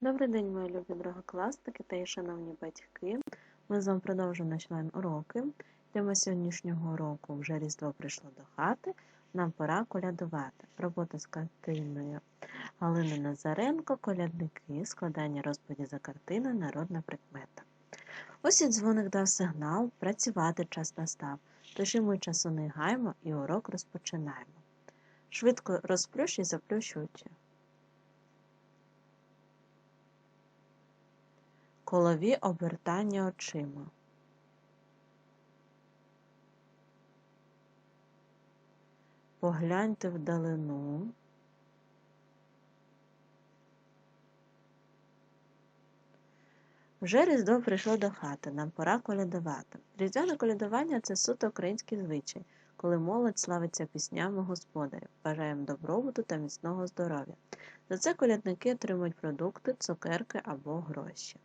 Добрий день, мої любі другокласники та і шановні батьки. Ми з вами продовжуємо наші уроки. Тема сьогоднішнього уроку вже Різдво прийшло до хати. Нам пора колядувати. Робота з картиною Галини Назаренко, колядники, складання розповіді за картиною, народна прикмета. Ось і дзвоник дав сигнал, працювати час настав. Тож і ми часу не гаємо і урок розпочинаємо. Швидко розплющ і Колові обертання очима. Погляньте вдалину. Вже Різдво прийшло до хати, нам пора колядувати. Різдвяне колядування це суто український звичай, коли молодь славиться піснями господарів, бажаємо добробуту та міцного здоров'я. За це колядники отримують продукти, цукерки або гроші.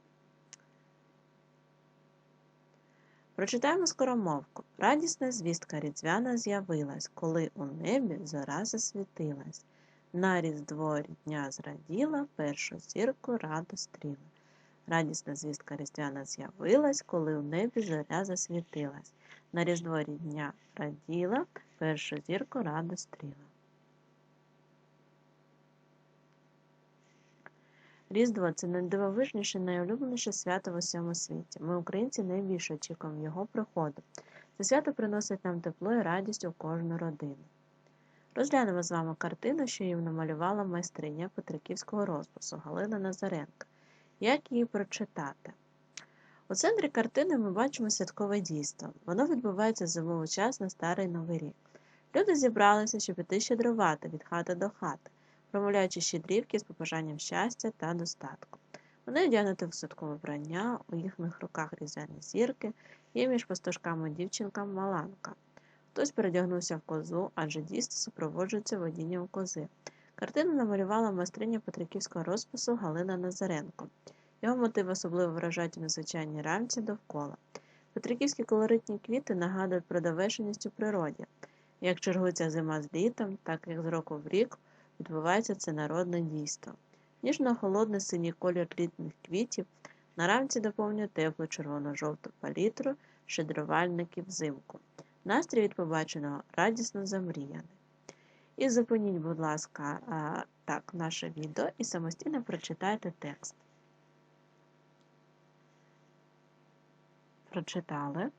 Прочитаємо скоромовку. Радісна звістка різдвяна з'явилась, коли у небі зора засвітилась. На різдво дня зраділа, першу зірку радо стріла. Радісна звістка різдвяна з'явилась, коли у небі зоря засвітилась. На різдво дня раділа, першу зірку радо стріла. Різдво це найдивовижніше, найулюбленіше свято в усьому світі. Ми, українці, найбільше очікуємо його приходу. Це свято приносить нам тепло і радість у кожну родину. Розглянемо з вами картину, що їм намалювала майстриня Петриківського розпису Галина Назаренка. Як її прочитати? У центрі картини ми бачимо святкове дійство. Воно відбувається зимовий час на старий новий рік. Люди зібралися, щоб іти щедрувати від хати до хати промовляючи щедрівки з побажанням щастя та достатку. Вони одягнуті в святкове вбрання, у їхніх руках різдвяні зірки, є між пастушками дівчинкам маланка. Хтось передягнувся в козу, адже дійство супроводжується водінням кози. Картину намалювала майстриня Петриківського розпису Галина Назаренко. Його мотиви особливо вражають у незвичайній рамці довкола. Петриківські колоритні квіти нагадують про довершеність у природі. Як чергується зима з літом, так як з року в рік відбувається це народне дійство. Ніжно-холодний синій колір літніх квітів на рамці доповнює теплу червоно-жовту палітру щедрувальників взимку. Настрій від побаченого радісно замріяний. І зупиніть, будь ласка, так, наше відео і самостійно прочитайте текст. Прочитали.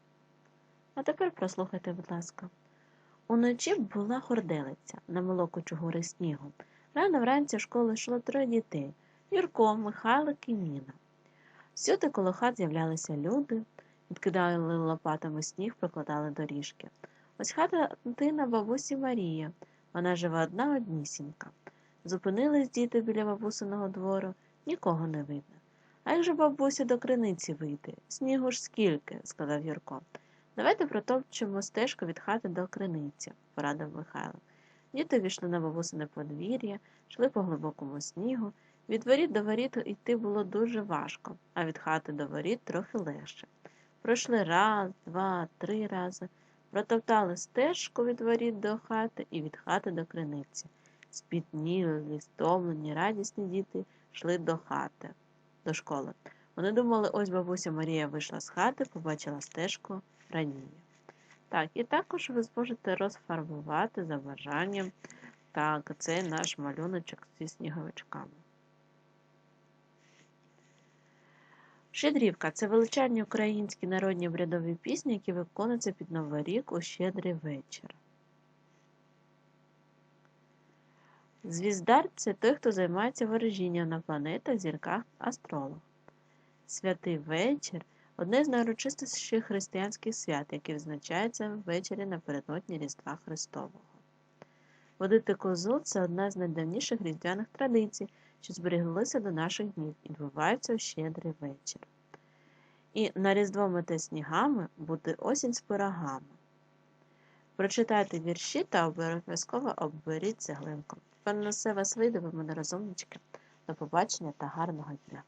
А тепер прослухайте, будь ласка. Уночі була хорделиця на молокочу гори снігу. Рано вранці в школу йшло троє дітей Юрко, Михайлик і Ніна. Всюди коло хат з'являлися люди, відкидали лопатами сніг, прокладали доріжки. Ось хата дитина бабусі Марія. Вона живе одна однісінька. Зупинились діти біля бабусиного двору, нікого не видно. А як же бабуся до криниці вийде? Снігу ж скільки, сказав Юрко. Давайте протопчемо стежку від хати до криниці, порадив Михайло. Діти війшли на бабусине подвір'я, йшли по глибокому снігу. Від воріт до воріт йти було дуже важко, а від хати до воріт трохи легше. Пройшли раз, два, три рази, протоптали стежку від воріт до хати і від хати до криниці. Спітніли, стомлені, радісні діти йшли до хати, до школи. Вони думали, ось бабуся Марія вийшла з хати, побачила стежку раніє. Так, і також ви зможете розфарбувати за бажанням так, цей наш малюночок зі сніговичками. Щедрівка це величезні українські народні обрядові пісні, які виконуються під Новий рік у щедрий вечір. Звіздар це той, хто займається ворожінням на планетах, зірках, астролог. Святий вечір одне з найурочистіших християнських свят, яке відзначається ввечері напередодні Різдва Христового. Водити козу це одна з найдавніших різдвяних традицій, що збереглися до наших днів і відбуваються у щедрий вечір. І на Різдво мете снігами буде осінь з пирогами. Прочитайте вірші та обов'язково обберіть цеглинку. Певно, все вас вийде, ви мене розумнички. До побачення та гарного дня!